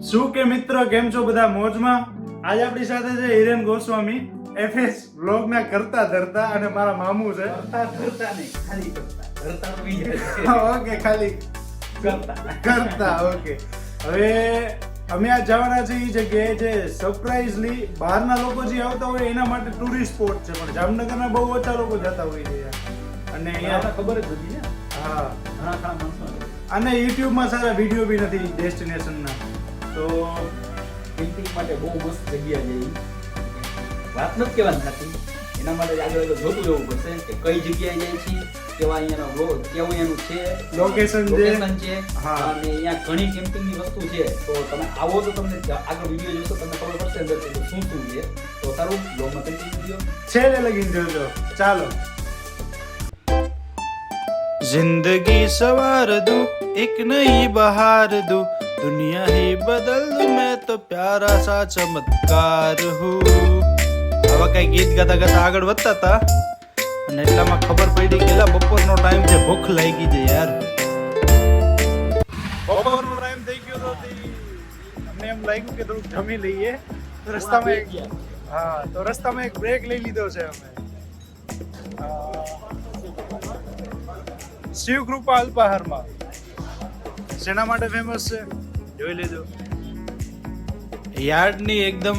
શું કે મિત્રો કેમ છો બધા મોજમાં? આજે આપણી સાથે છે હિરેન ગોસ્વામી એફએસ વ્લોગ ના કરતા ધરતા અને મારા મામુ છે. કરતા ધરતા નહીં ખાલી કરતા. ધરતા ઓકે ખાલી કરતા. કરતા ઓકે. હવે અમે આ જવાના છે એ જગ્યાએ જે સરપ્રાઇઝલી બહારના લોકો જે આવતા હોય એના માટે ટુરિસ્ટ સ્પોટ છે પણ જામનગરના બહુ ઓછા લોકો જતા હોય છે અને અહીંયા ખબર જ હતી ને. હા. અને યુટ્યુબમાં સારા વીડિયો બી નથી ડેસ્ટિનેશનના તો કેમ્પિંગ માટે બહુ મસ્ત જગ્યા છે. વાત નથી કહેવાની થતી એના માટે આગળ આગળ જોતું રહેવું પડશે કે કઈ જગ્યાએ જાય છે કેવા અહીંયાનો રો- કેવું એનું છે લોકેશન છે. છે હા. અને અહીંયા ઘણી કેમ્પિંગની વસ્તુ છે તો તમે આવો તો તમને આગળ વીડિયો જોશો તમને ખબર પડશે અંદર શું શું છે તો સારું બ્લોગમાં કન્ટિન્યુ છે ને લગીને જોજો ચાલો जिंदगी सवार दूं एक नई बहार दूं दुनिया ही बदल दूं मैं तो प्यारा सा चमत्कार हूँ આવા કઈ ગીત ગાતા ગાતા આગળ વધતા હતા અને એટલામાં ખબર પડી કે લા બપોરનો ટાઈમ છે ભૂખ લાગી છે યાર બપોરનો ટાઈમ થઈ ગયો તો તે અમને એમ લાગ્યું કે થોડુંક જમી લઈએ તો રસ્તામાં એક હા તો રસ્તામાં એક બ્રેક લઈ લીધો છે અમે અ, શિવ કૃપા અલ્પાહારમાં. શેના માટે ફેમસ છે? જોઈ લેજો. યાર્ડની એકદમ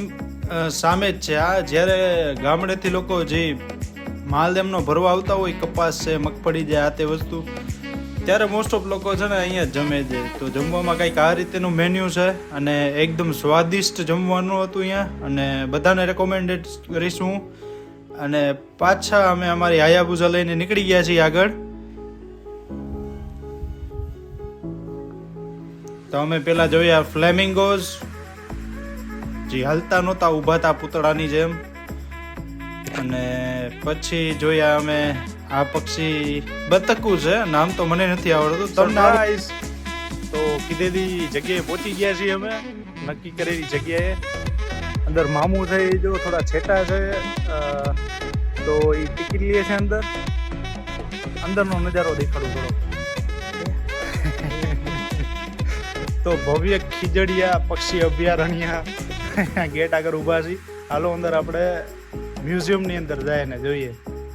સામે જ છે. આ જ્યારે ગામડેથી લોકો જે માલ એમનો ભરવા આવતા હોય, કપાસ છે, મગફળી છે, આ તે વસ્તુ, ત્યારે મોસ્ટ ઓફ લોકો છે ને અહીંયા જમે છે. તો જમવામાં કંઈક આ રીતેનું મેન્યુ છે અને એકદમ સ્વાદિષ્ટ જમવાનું હતું અહીંયા. અને બધાને રેકોમેન્ડેડ કરીશું અને પાછા અમે અમારી હાયાબુઝા લઈને નીકળી ગયા છીએ આગળ. તો અમે પેલા જોયા ફ્લેમિંગોઝ. જે હલતા નહોતા ઊભા હતા પૂતળાની જેમ. અને પછી જોયા અમે આ પક્ષી બતકું છે નામ તો મને નથી આવડતું. તમને તો કીધેલી જગ્યાએ પહોંચી ગયા છીએ અમે. નક્કી કરેલી જગ્યાએ. અંદર મામું છે એ જો થોડા છેટા છે તો એ ટિકિટ લે છે અંદર. અંદરનો નજારો દેખાડું થોડો તો ભવ્ય ખીજડીયા, પક્ષી અભયારણ્ય ગેટ આગળ ઊભા છીએ હાલો અંદર આપણે મ્યુઝિયમની અંદર જાય ને જોઈએ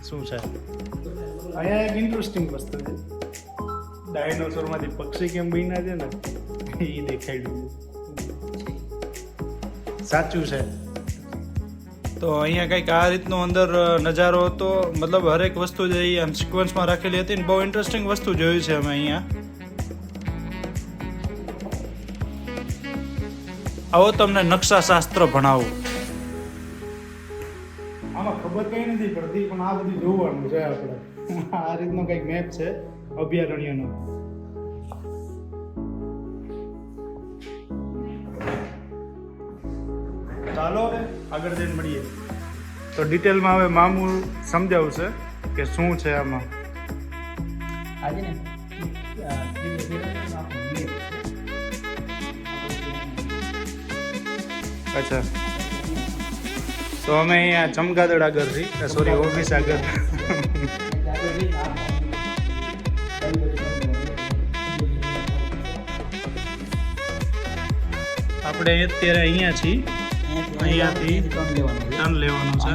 શું છે. અહીંયા એક ઇન્ટરેસ્ટિંગ વસ્તુ છે. ડાયનોસોરમાંથી પક્ષી કેમ બન્યા છે ને, એ દેખાડ્યું સાચું છે. તો અહીંયા કંઈક આ રીતનો અંદર નજારો હતો. મતલબ હરેક વસ્તુ જે આમ સિક્વન્સમાં રાખેલી હતી ને, બહુ ઇન્ટરેસ્ટિંગ વસ્તુ જોયું છે અમે અહીંયા. આવો તમને નકશા શાસ્ત્ર ભણાવું. આમાં ખબર કઈ નથી પડતી પણ આ બધું જોવાનું છે આપણે. આ રીતનો કંઈક મેપ છે અભયારણ્યનો. ચાલો હવે આગળ જઈને મળીએ. તો ડિટેલમાં હવે મામુ સમજાવશે કે શું છે આમાં. આજે ને અચ્છા. તો અમે અહીંયા ચમગાદડ આગળ છીએ સોરી ઓફિસ આગળ. આપણે અત્યારે અહીંયા છીએ. અહીંયાથી ટર્ન લેવાનું છે.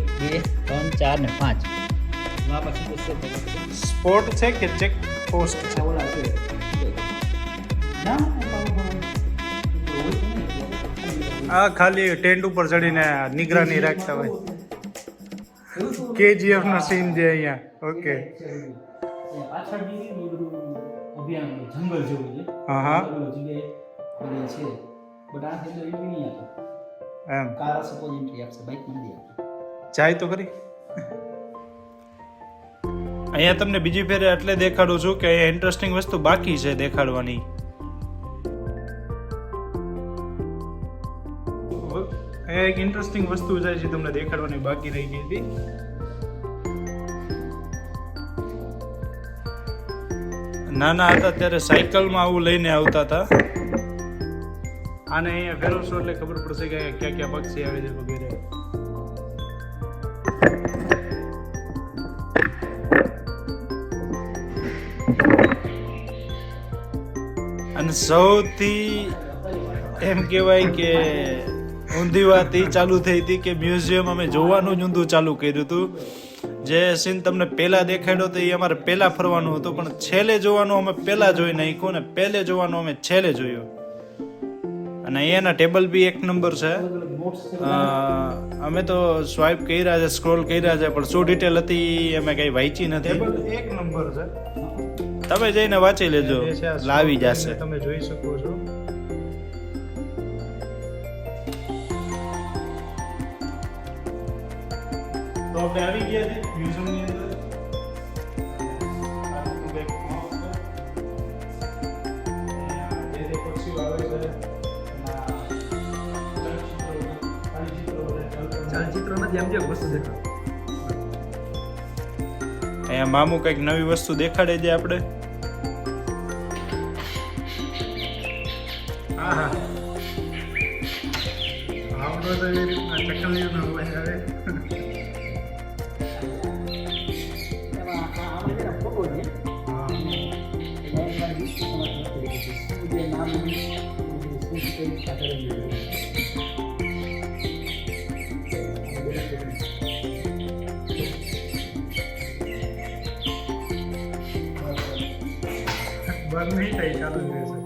એક બે ત્રણ ચાર ને પાંચ. સ્પોટ છે? કે ચેક પોસ્ટ છે. આ ખાલી ટેન્ટ ઉપર ચડીને નિગરાની રાખતા હોય. કેજીએફ નો સીન છે અહીંયા. ઓકે. પાછળ અભિયાન એમ. જાય તો ખરી. અહીંયા તમને બીજી ફેરે એટલે દેખાડું છું કે ઇન્ટરેસ્ટિંગ વસ્તુ બાકી છે દેખાડવાની. એક ઇન્ટરેસ્ટિંગ વસ્તુ છે જે તમને દેખાડવાની બાકી રહી ગઈ હતી. નાના હતા ત્યારે સાયકલમાં આવું લઈને આવતા હતા. આને અહીંયા ફેરવશો એટલે ખબર પડશે કે ક્યાં ક્યાં પક્ષી આવે છે વગેરે. અને સૌથી એમ કહેવાય કે ઊંધી વાત એ ચાલુ થઈ હતી કે મ્યુઝિયમ અમે જોવાનું જ ઊંધું ચાલુ કર્યું હતું. જે સીન તમને પહેલા દેખાડ્યો તો એ અમારે પહેલા ફરવાનું હતું પણ છેલ્લે જોવાનું અમે પહેલા જોઈ નાખ્યું ને પહેલે જોવાનું અમે છેલ્લે જોયું. અને અહીંયાના ટેબલ બી એક નંબર છે. અમે તો સ્વાઇપ કર્યા છે સ્ક્રોલ કર્યા છે પણ શું ડિટેલ હતી એ અમે કઈ વાંચી નથી. એક નંબર છે. તમે જઈને વાંચી લેજો. લાવી જશે. તમે જોઈ શકો છો. તો આપણે આવી ગયા છે મ્યુઝિયમની અંદર. વસ્તુ દેખાય. અહીંયા મામુ કંઈક નવી વસ્તુ દેખાડે છે આપણે. એમાં શું કઈ રીતના કરેલું છે. બંધ નહીં થાય ચાલુ જ રહેશે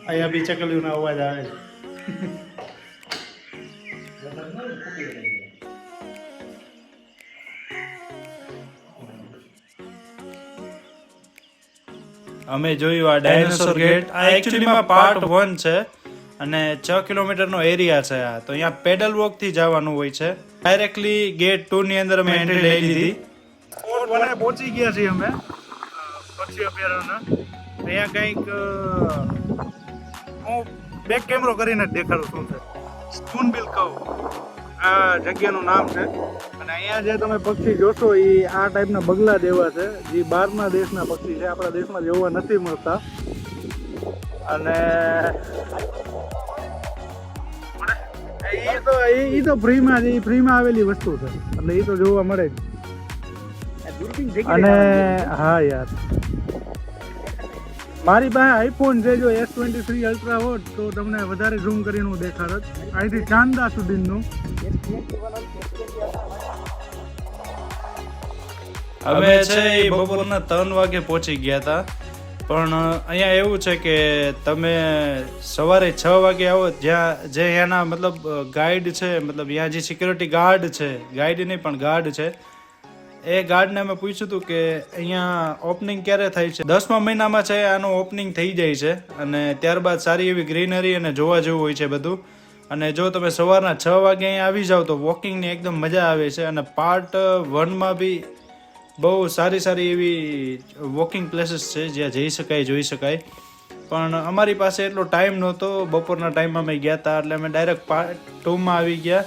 અહીંયા બી ચકલીઓનો અવાજ આવે છે અમે જોયું આ ડાયનોસોર ગેટ આ એકચ્યુઅલીમાં પાર્ટ વન છે અને છ કિલોમીટરનો એરિયા છે આ. તો અહીંયા પેડલ વોકથી જવાનું હોય છે. ડાયરેક્ટલી ગેટ ટુ ની અંદર અમે એન્ટ્રી લઈ લીધી. ફોર્ટ વને પહોંચી ગયા છીએ અમે. પક્ષી અભયારણ્ય. અહીંયા કંઈક હું બેક કેમેરો કરીને જ દેખાડું શું છે સ્પૂનબિલ કવ આ જગ્યાનું નામ છે. અને અહીંયા જે તમે પક્ષી જોશો એ આ ટાઈપના બગલા દેવા છે જે બહારના દેશના પક્ષી છે. આપણા દેશમાં જોવા નથી મળતા. અને એ તો એ તો ફ્રીમાં જ એ ફ્રીમાં આવેલી વસ્તુ છે. એટલે એ તો જોવા મળે જ. અને હા યાર. મારી પાસે આઈફોન છે, જો એસ ટ્વેન્ટી થ્રી અલ્ટ્રા હોત, તો તમને વધારે ઝૂમ કરીને હું દેખાડત. અહીંથી ચાંદા સુધીનું. અમે છે એ બપોરના ત્રણ વાગે પહોંચી ગયા હતા. પણ અહીંયા એવું છે કે તમે સવારે છ વાગે આવો, જ્યાં, જે અહીંયાના મતલબ ગાઈડ છે, મતલબ અહીંયા જે સિક્યોરિટી ગાર્ડ છે. ગાઈડ નહીં, પણ ગાર્ડ છે. એ ગાર્ડને અમે પૂછ્યું હતું કે અહીંયા ઓપનિંગ ક્યારે થાય છે? દસમા મહિનામાં છે, આનું ઓપનિંગ થઈ જાય છે અને ત્યારબાદ સારી એવી ગ્રીનરી અને જોવા જેવું હોય છે બધું. અને જો તમે સવારના છ વાગે અહીંયા આવી જાઓ તો વોકિંગની એકદમ મજા આવે છે અને પાર્ટ વનમાં બી બહુ સારી સારી એવી વોકિંગ પ્લેસીસ છે, જ્યાં જઈ શકાય, જોઈ શકાય. પણ અમારી પાસે એટલો ટાઈમ નહોતો. બપોરના ટાઈમમાં અમે ગયા હતા એટલે અમે ડાયરેક્ટ પાર્ટ ટુમાં આવી ગયા.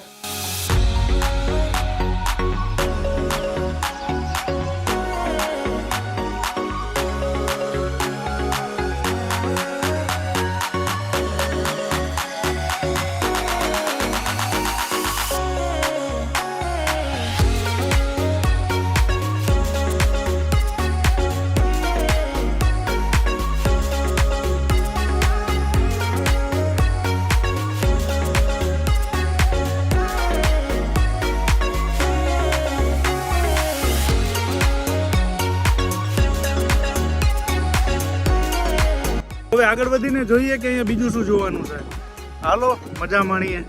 આગળ વધીને જોઈએ કે અહીંયા બીજું શું જોવાનું છે? હાલો, મજા માણીએ.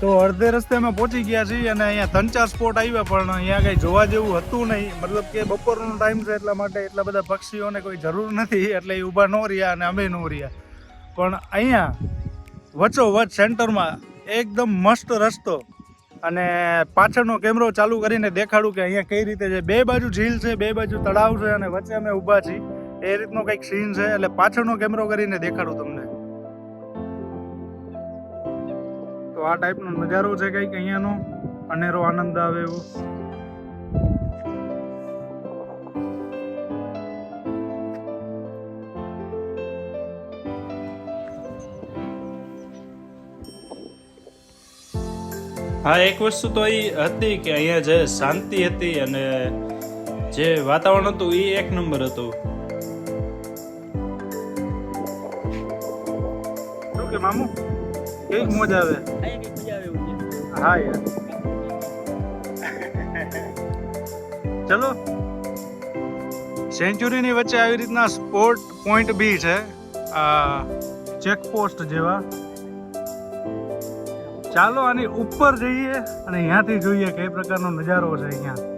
તો અડધે રસ્તે અમે પહોંચી ગયા છીએ અને અહીંયા ત્રણ ચાર સ્પોટ આવ્યા, પણ અહીંયા કંઈ જોવા જેવું હતું નહીં. મતલબ કે બપોરનો ટાઈમ છે એટલા માટે એટલા બધા પક્ષીઓને કોઈ જરૂર નથી, એટલે એ ઊભા ન રહ્યા અને અમે ન રહ્યા. પણ અહીંયા વચ્ચોવચ્ચ સેન્ટરમાં એકદમ મસ્ત રસ્તો અને પાછળનો કેમેરો ચાલુ કરીને દેખાડું કે અહીંયા કઈ રીતે છે. બે બાજુ ઝીલ છે, બે બાજુ તળાવ છે અને વચ્ચે અમે ઊભા છીએ. એ રીતનો કંઈક સીન છે, એટલે પાછળનો કેમેરો કરીને દેખાડું તમને. તો આ ટાઈપનો નજારો છે કંઈક અહીંયાનો. અનેરો આનંદ આવે એવો. હા, એક વસ્તુ તો એ હતી કે અહીંયા જે શાંતિ હતી અને જે વાતાવરણ હતું એ એક નંબર હતું. મામુ? કેવી મોજ આવે? હા, યાર. ચલો. સેન્ચુરીની વચ્ચે આવી રીતના સ્પોર્ટ પોઈન્ટ બી છે. ચેકપોસ્ટ જેવા. ચાલો આની ઉપર જઈએ અને અહીંયાથી જોઈએ કઈ પ્રકારનો નજારો છે અહીંયા.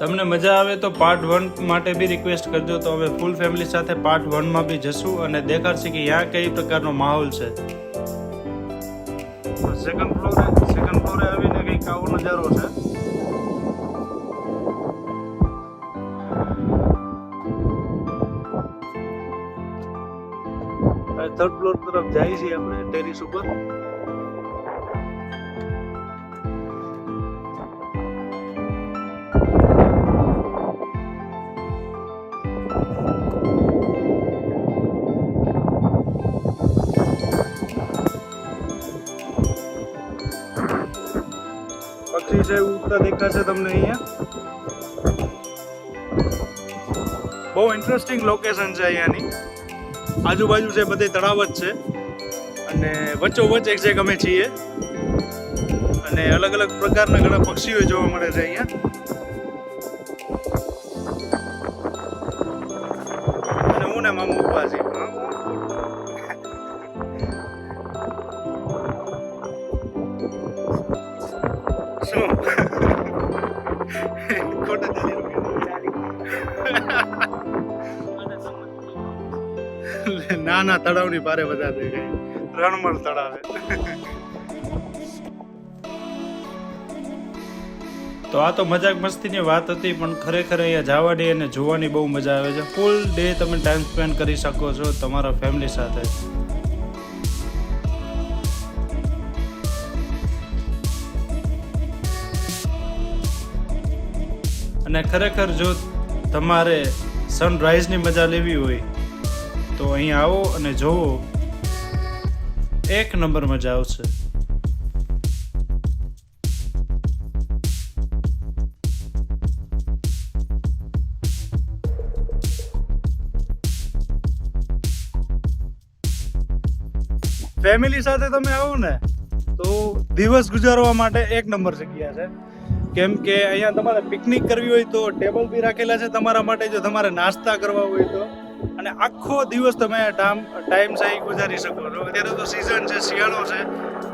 તમને મજા આવે તો પાર્ટ વન માટે બી રિક્વેસ્ટ કરજો તો અમે ફૂલ ફેમિલી સાથે પાર્ટ વનમાં બી જશું અને દેખાડશે કે ત્યાં કઈ પ્રકારનો માહોલ છે. સેકન્ડ ફ્લોરે સેકન્ડ ફ્લોરે આવીને કંઈક આવો નજારો છે. થર્ડ ફ્લોર તરફ જાય છે આપણે ટેરિસ ઉપર. છે ઉડતા દેખાશે તમને અહીંયા. બહુ ઇન્ટરેસ્ટિંગ લોકેશન છે અહીંયાની. આજુબાજુ છે બધે તળાવ જ છે. અને વચ્ચોવચ્ચ એક છે અમે છીએ. અને અલગ અલગ પ્રકારના ઘણા પક્ષીઓ જોવા મળે છે અહીંયા. રહ્યા ના ના તળાવની પારે બધા થઈ ગઈ. રણમળ તળાવે. તો આ તો મજાક મસ્તીની વાત હતી, પણ ખરેખર અહીંયા જવાની અને જોવાની બહુ મજા આવે છે. ફૂલ ડે તમે ટાઈમ સ્પેન્ડ કરી શકો છો તમારા ફેમિલી સાથે. અને ખરેખર જો તમારે સનરાઈઝની મજા લેવી હોય તો અહીં આવો અને જોવો. એક નંબર મજા આવશે. ફેમિલી સાથે તમે આવો ને, તો દિવસ ગુજારવા માટે એક નંબર જગ્યા છે. કેમ કે અહીંયા તમારે પિકનિક કરવી હોય તો ટેબલ બી રાખેલા છે તમારા માટે, જો તમારે નાસ્તા કરવા હોય તો. અને આખો દિવસ તમે ટાઈમ ટાઈમ સહી ગુજારી શકો. છો અત્યારે તો સિઝન છે, શિયાળો છે,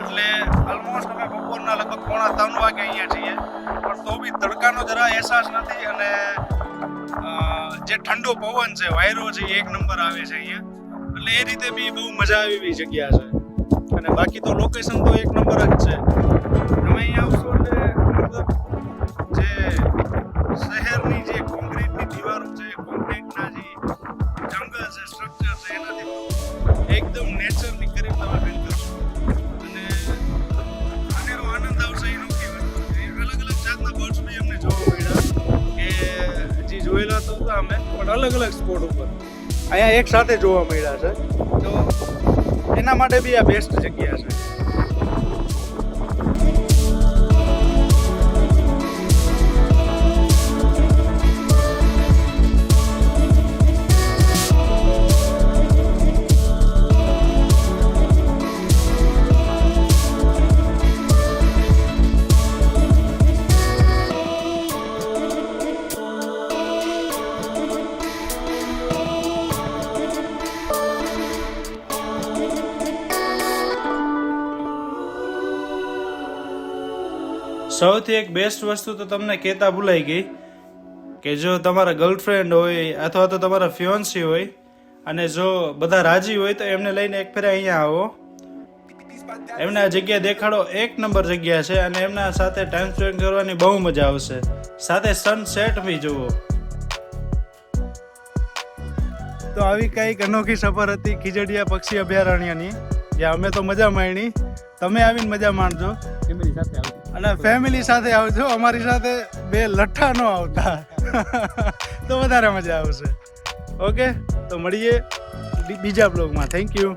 એટલે ઓલમોસ્ટ અમે બપોરના લગભગ પોણા ત્રણ વાગે અહીંયા છીએ. પણ તો બી તડકાનો જરા અહેસાસ નથી અને જે ઠંડો પવન છે, વાયરો છે એક નંબર આવે છે અહીંયા. એટલે એ રીતે બી બહુ મજા આવી એવી જગ્યા છે. અને બાકી તો લોકેશન તો એક નંબર જ છે. તમે અહીંયા આવશો એટલે જે શહેરની જોયેલા તો હતા અમે પણ અલગ અલગ સ્પોટ ઉપર. અહીંયા એક સાથે જોવા મળ્યા છે. તો એના માટે બી આ બેસ્ટ જગ્યા છે. સૌથી એક બેસ્ટ વસ્તુ તો તમને કહેતા ભૂલાઈ ગઈ કે જો તમારા ગર્લફ્રેન્ડ હોય અથવા તો તમારા ફિયોન્સી હોય અને જો બધા રાજી હોય તો એમને લઈને એક ફેરા અહીંયા આવો. એમને આ જગ્યા દેખાડો. એક નંબર જગ્યા છે અને એમના સાથે ટાઈમ સ્પેન્ડ કરવાની બહુ મજા આવશે. સાથે સનસેટ બી જુઓ. તો આવી કંઈક અનોખી સફર હતી ખીજડીયા પક્ષી અભયારણ્યની. જ્યાં અમે તો મજા માણી. તમે આવીને મજા માણજો. એમની સાથે આવજો. અને ફેમિલી સાથે આવજો, અમારી સાથે બે લઠ્ઠા ન આવતા. તો વધારે મજા આવશે. ઓકે તો મળીએ બીજા બ્લોગમાં થેન્ક યુ